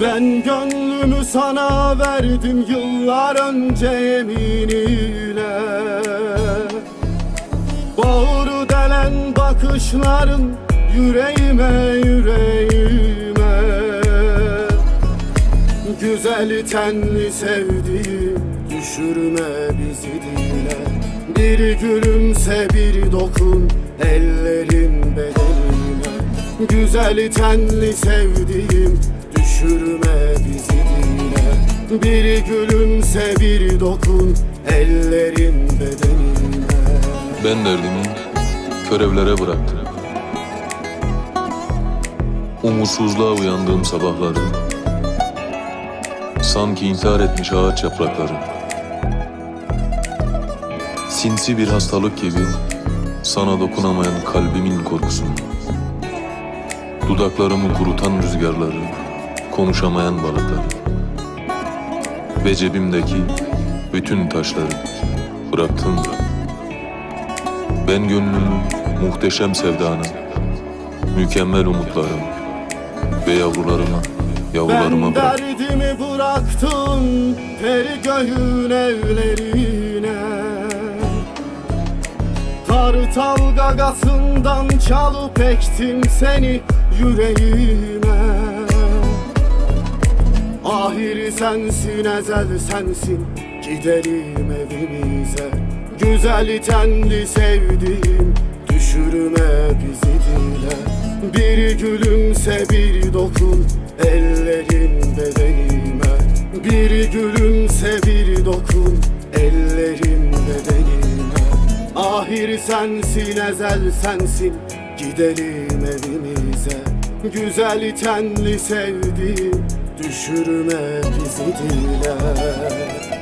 Ben gönlümü sana verdim yıllar önce yemin ile. Bağrı delen bakışların yüreğime yüreğime. Güzel tenli sevdiğim düşürme bizi dile. Bir gülümse bir dokun ellerin bedenine Güzel tenli sevdiğim düşürme bizi dile. Bir gülümse bir dokun ellerin bedenine. Ben derdimi körevlere bıraktım. Umutsuzluğa uyandığım sabahları Sanki intihar etmiş ağaç yaprakları. Sinsi bir hastalık gibi Sana dokunamayan kalbimin korkusunu Dudaklarımı kurutan rüzgarları Konuşamayan balıkları Ve cebimdeki bütün taşları Bıraktım ben gönlümü muhteşem sevdana, mükemmel umutlarım ve yavrularıma, yavrularıma Ben derdimi bıraktım peri göğün evlerine Kartal gagasından çalıp ektim seni yüreğime. Ahir sensin ezel sensin gidelim evimize. Güzel tenli sevdiğim düşürme bizi dile. Bir gülümse bir dokun ellerin bedenime Bir gülümse bir Ahir sensin ezel sensin. Gidelim evimize. Güzel tenli sevdiğim düşürme bizi dile